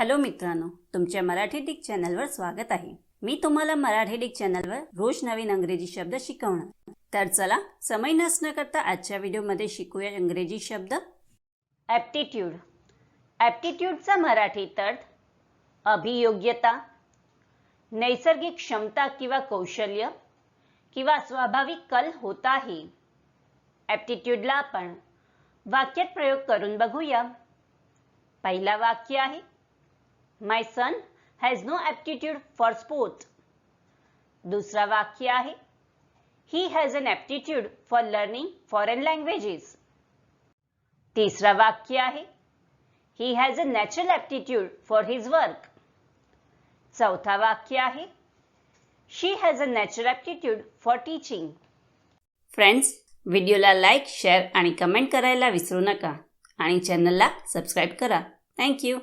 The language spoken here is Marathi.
हॅलो मित्रांनो तुमच्या मराठी डिक चॅनलवर स्वागत आहे. मी तुम्हाला मराठी डिक चॅनलवर रोज नवीन अंग्रेजी शब्द शिकवणार. तर चला समय नसणं करता आजच्या व्हिडिओमध्ये शिकूया इंग्रजी शब्द. ॲप्टिट्यूड ॲप्टिट्यूडचा मराठीत अर्थ अभियोग्यता नैसर्गिक क्षमता किंवा कौशल्य किंवा स्वाभाविक कल होत आहे. ॲप्टिट्यूडला आपण वाक्यात प्रयोग करून बघूया. पहिला वाक्य आहे my son has no aptitude for sports दुसरा वाक्य आहे he has an aptitude for learning foreign languages तिसरा वाक्य आहे he has a natural aptitude for his work चौथा वाक्य आहे she has a natural aptitude for teaching friends व्हिडिओला लाईक शेअर आणि कमेंट करायला विसरू नका. आणि चॅनलला सबस्क्राईब करा. थँक्यू